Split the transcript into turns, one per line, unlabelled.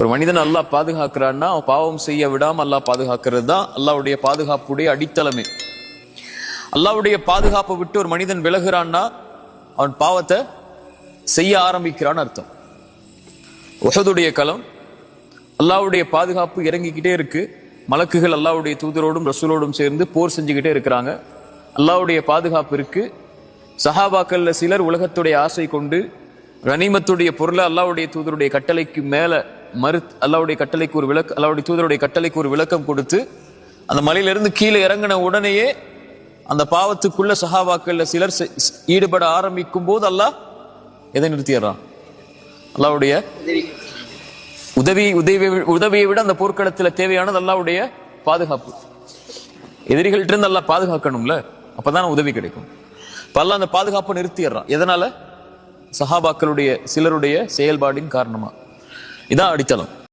ஒரு மனிதன் அல்லாஹ் பாதுகாக்கிறான்னா அவன் பாவம் செய்ய விடாம அல்லாஹ் பாதுகாக்கிறது தான் அல்லாவுடைய பாதுகாப்புடைய அடித்தளமே. அல்லாவுடைய பாதுகாப்பை விட்டு ஒரு மனிதன் விலகுறான்னா அவன் பாவத்தை செய்ய ஆரம்பிக்கிறான்னு அர்த்தம். ஒசதுடைய களம் அல்லாவுடைய பாதுகாப்பு இறங்கிக்கிட்டே இருக்கு. மலக்குகள் அல்லாவுடைய தூதரோடும் ரசூலோடும் சேர்ந்து போர் செஞ்சுக்கிட்டே இருக்கிறாங்க. அல்லாவுடைய பாதுகாப்பு இருக்கு. சஹாபாக்கள்ல சிலர் உலகத்துடைய ஆசை கொண்டு கனிமத்துடைய பொருளை அல்லாவுடைய தூதருடைய கட்டளைக்கு மேலே மறு அல்லாஹ்வுடைய கட்டளைக்கு ஒரு விளக்கு அல்லாவுடைய தூதருடைய கட்டளைக்கு ஒரு விளக்கம் கொடுத்து அந்த மலையிலிருந்து கீழே இறங்கின உடனேயே அந்த பாவத்துக்குள்ள சஹாபாக்கள்ல சிலர் ஈடுபட ஆரம்பிக்கும் போது அல்லாஹ் எதை நிறுத்திடுறான் அல்லாஹ்வுடைய உதவி உதவி உதவியை விட அந்த போர்க்களத்தில் தேவையானது அல்லாவுடைய பாதுகாப்பு. எதிரிகள்ட்ட இருந்து அல்லா பாதுகாக்கணும்ல? அப்பதான் உதவி கிடைக்கும். பல்ல அந்த பாதுகாப்பை நிறுத்திடுறான் எதனால? சஹாபாக்களுடைய சிலருடைய செயல்பாடின் காரணமா. இதான் அடித்தளம்